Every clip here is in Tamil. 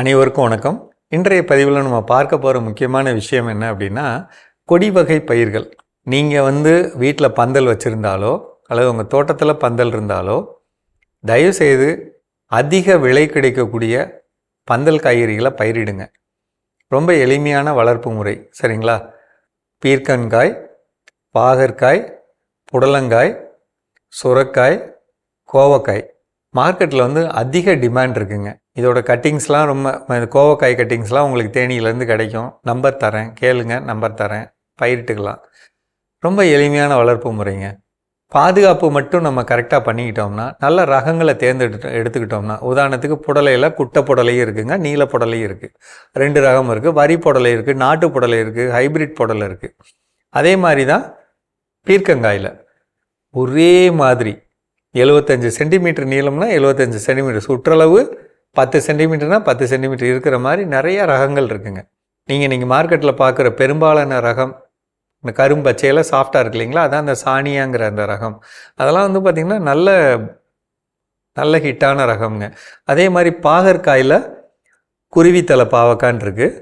அனைவருக்கும் வணக்கம். இன்றைய பதிவில் நம்ம பார்க்க போகிற முக்கியமான விஷயம் என்ன அப்படின்னா கொடி வகை பயிர்கள். நீங்கள் வந்து வீட்டில் பந்தல் வச்சுருந்தாலோ அல்லது உங்கள் தோட்டத்தில் பந்தல் இருந்தாலோ தயவுசெய்து அதிக விலை கிடைக்கக்கூடிய பந்தல் காய்கறிகளை பயிரிடுங்க. ரொம்ப எளிமையான வளர்ப்பு முறை சரிங்களா? பீர்க்கன்காய் பாகற்காய் புடலங்காய் சுரக்காய் கோவக்காய். மார்க்கெட்டில் வந்து அதிக டிமாண்ட் இருக்குங்க. இதோட கட்டிங்ஸ்லாம் ரொம்ப கோவக்காய் கட்டிங்ஸ்லாம் உங்களுக்கு தேனியிலேருந்து கிடைக்கும். நம்பர் தரேன். கேளுங்க. நம்பர் தரேன். பயிரிட்டுக்கலாம். ரொம்ப எளிமையான வளர்ப்பு முறைங்க. பாதுகாப்பு மட்டும் நம்ம கரெக்டாக பண்ணிக்கிட்டோம்னா நல்ல ரகங்களை தேர்ந்தெடுத்து எடுத்துக்கிட்டோம்னா உதாரணத்துக்கு புடலையில் குட்டை புடலையும் இருக்குங்க நீல புடலையும் இருக்குது ரெண்டு ரகம் இருக்குது வரி புடலை இருக்குது நாட்டு புடலை இருக்குது ஹைபிரிட் புடலை இருக்குது அதே மாதிரி தான் பீர்க்கங்காயில். ஒரே மாதிரி எழுபத்தஞ்சு சென்டிமீட்டர் நீளம்னா எழுபத்தஞ்சு சென்டிமீட்டர். சுற்றளவு பத்து சென்டிமீட்டர்னால் பத்து சென்டிமீட்டர் இருக்கிற மாதிரி நிறைய ரகங்கள் இருக்குங்க. நீங்கள் நீங்கள் மார்க்கெட்டில் பார்க்குற பெரும்பாலான ரகம் இந்த கரும்பச்சையில் சாஃப்டாக இருக்கு இல்லைங்களா? அதான் அந்த சாணியாங்கிற அந்த ரகம். அதெல்லாம் வந்து பார்த்திங்கன்னா நல்ல நல்ல ஹிட்டான ரகம்ங்க. அதே மாதிரி பாகற்காயில் குருவித்தலை பாவக்கான்னு இருக்குது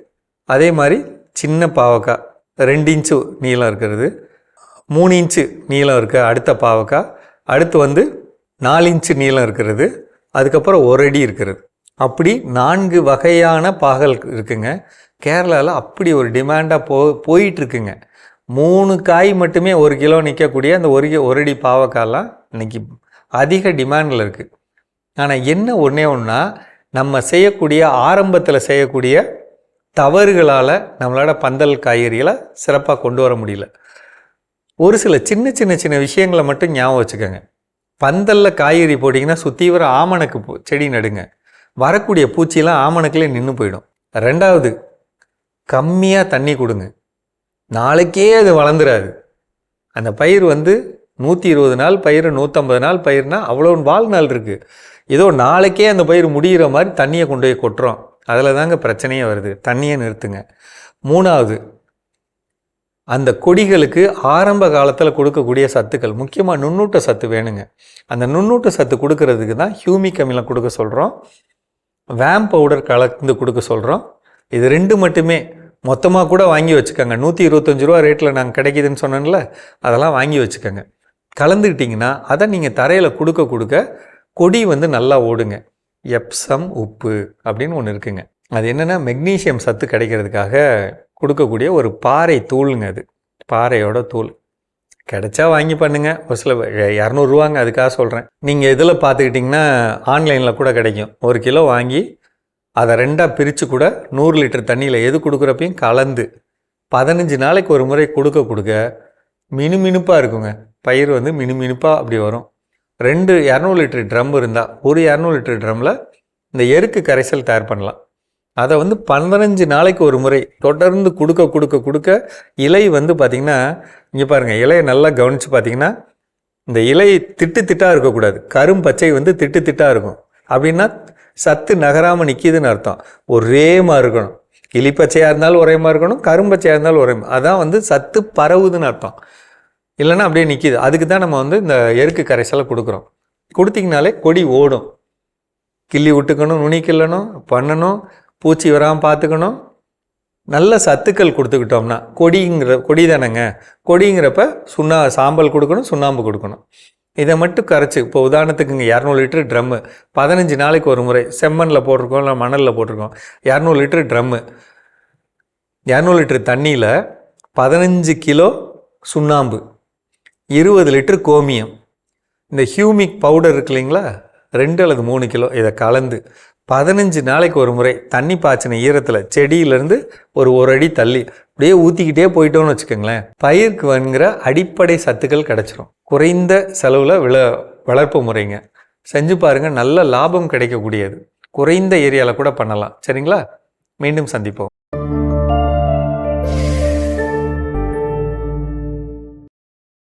அதே மாதிரி சின்ன பாவக்காய் ரெண்டு இன்ச்சு நீளம் இருக்கிறது. மூணு இன்ச்சு நீளம் இருக்க அடுத்த பாவக்காய். அடுத்து வந்து நாலு இன்ச்சு நீளம் இருக்கிறது அதுக்கப்புறம் ஒரு அடி இருக்கிறது. அப்படி நான்கு வகையான பாகல் இருக்குங்க. கேரளாவில் அப்படி ஒரு டிமாண்டாக போ போயிட்டுருக்குங்க. மூணு காய் மட்டுமே ஒரு கிலோ நிற்கக்கூடிய அந்த ஒரு ஒரு அடி பாவக்காய்லாம் இன்னைக்கு அதிக டிமாண்டில் இருக்குது ஆனால் என்ன ஒன்றே ஒன்றா நம்ம செய்யக்கூடிய ஆரம்பத்தில் செய்யக்கூடிய தவறுகளால் நம்மளோட பந்தல் காய்கறிகளை சிறப்பாக கொண்டு வர முடியல. ஒரு சில சின்ன சின்ன சின்ன விஷயங்களை மட்டும் ஞாபகம் வச்சுக்கோங்க. பந்தலில் காய்கறி போட்டிங்கன்னா சுற்றி வர ஆமணக்கு செடி நடுங்க. வரக்கூடிய பூச்சியெல்லாம் ஆமணக்கிலே நின்று போயிடும். ரெண்டாவது கம்மியாக தண்ணி கொடுங்க. நாளைக்கே அது வளர்ந்துடாது அந்த பயிர் வந்து நூற்றி இருபது நாள் பயிர் நூற்றம்பது நாள் பயிர்னா அவ்வளோ வாழ்நாள் இருக்குது ஏதோ நாளைக்கே அந்த பயிர் முடிகிற மாதிரி தண்ணியை கொண்டு போய் கொட்டுறோம். அதில் தாங்க பிரச்சனையே வருது. தண்ணியை நிறுத்துங்க. மூணாவது அந்த கொடிகளுக்கு ஆரம்ப காலத்தில் கொடுக்கக்கூடிய சத்துக்கள் முக்கியமாக நுண்ணூட்ட சத்து வேணுங்க. அந்த நுண்ணூட்ட சத்து கொடுக்கறதுக்கு தான் ஹியூமிக் அமிலம் கொடுக்க சொல்கிறோம் வேம் பவுடர் கலந்து கொடுக்க சொல்கிறோம் இது ரெண்டு மட்டுமே. மொத்தமாக கூட வாங்கி வச்சுக்கோங்க. நூற்றி இருபத்தஞ்சு ரூபா ரேட்டில் நாங்கள் கிடைக்குதுன்னு சொன்னேன்ல அதெல்லாம் வாங்கி வச்சுக்கோங்க. கலந்துக்கிட்டிங்கன்னா அதை நீங்கள் தரையில் கொடுக்க கொடுக்க கொடி வந்து நல்லா ஓடுங்க. எப்சம் உப்பு அப்படின்னு ஒன்று இருக்குங்க. அது என்னென்னா மெக்னீசியம் சத்து கிடைக்கிறதுக்காக கொடுக்கக்கூடிய ஒரு பாறை தூளுங்க அது. பாறையோட தூள். கிடைச்சா வாங்கி பண்ணுங்க. ஒரு சில இரநூறுவாங்க அதுக்காக சொல்கிறேன் நீங்கள் இதில் பார்த்துக்கிட்டிங்கன்னா ஆன்லைனில் கூட கிடைக்கும். ஒரு கிலோ வாங்கி அதை ரெண்டாக பிரித்து கூட நூறு லிட்டர் தண்ணியில் எது கொடுக்குறப்பையும் கலந்து பதினஞ்சு நாளைக்கு ஒரு முறை கொடுக்க கொடுக்க மினுமினுப்பாக இருக்குங்க. பயிர் வந்து மினுமினுப்பாக அப்படி வரும். ரெண்டு இரநூறு லிட்டர் ட்ரம் இருந்தால் ஒரு இரநூறு லிட்டர் ட்ரம்மில் இந்த எருக்கு கரைசல் தயார் பண்ணலாம். அதை வந்து பதினஞ்சு நாளைக்கு ஒரு முறை தொடர்ந்து கொடுக்க கொடுக்க கொடுக்க இலை வந்து பார்த்திங்கன்னா இங்கே பாருங்கள் இலையை நல்லா கவனித்து பார்த்தீங்கன்னா இந்த இலை திட்டு திட்டாக இருக்கக்கூடாது. கரும் பச்சை வந்து திட்டு திட்டாக இருக்கும். அப்படின்னா சத்து நகராமல் நிற்கிதுன்னு அர்த்தம். ஒரே மாதிரி இருக்கணும். கிளிப்பச்சையாக இருந்தாலும் ஒரே மாதிரி இருக்கணும் கரும்பச்சையாக இருந்தாலும் ஒரே மாதிரி. அதான் வந்து சத்து பரவுதுன்னு அர்த்தம். இல்லைன்னா அப்படியே நிற்கிது அதுக்கு தான் நம்ம வந்து இந்த எருக்கு கரைசலை கொடுக்குறோம். கொடுத்தீங்கனாலே கொடி ஓடும். கிள்ளி விட்டுக்கணும் நுனி கிள்ளணும் பண்ணணும். பூச்சி வராமல் பார்த்துக்கணும். நல்ல சத்துக்கள் கொடுத்துக்கிட்டோம்னா கொடிங்கிற கொடி தானேங்க. கொடிங்கிறப்ப சுண்ணா சாம்பல் கொடுக்கணும் சுண்ணாம்பு கொடுக்கணும். இதை மட்டும் கரைச்சி இப்போ உதாரணத்துக்குங்க இரநூறு லிட்டர் ட்ரம்மு பதினஞ்சு நாளைக்கு ஒரு முறை செம்மண்ணில் போட்டிருக்கோம் இல்லை மணலில் போட்டிருக்கோம். இரநூறு லிட்டர் ட்ரம்மு இரநூறு லிட்டர் தண்ணியில் பதினஞ்சு கிலோ சுண்ணாம்பு இருபது லிட்டர் கோமியம். இந்த ஹியூமிக் பவுடர் இருக்கு இல்லைங்களா? ரெண்டு அல்லது மூணு கிலோ இதை கலந்து பதினஞ்சு நாளைக்கு ஒரு முறை தண்ணி பாய்ச்சின ஈரத்தில் செடியிலேருந்து ஒரு ஒரு அடி தள்ளி அப்படியே ஊற்றிக்கிட்டே போயிட்டோம்னு வச்சுக்கோங்களேன். பயிருக்கு வந்துங்கிற அடிப்படை சத்துக்கள் கிடச்சிரும். குறைந்த செலவில் விள வளர்ப்பு முறைங்க. செஞ்சு பாருங்கள் நல்ல லாபம் கிடைக்கக்கூடியது. குறைந்த ஏரியாவில் கூட பண்ணலாம். சரிங்களா? மீண்டும் சந்திப்போம்.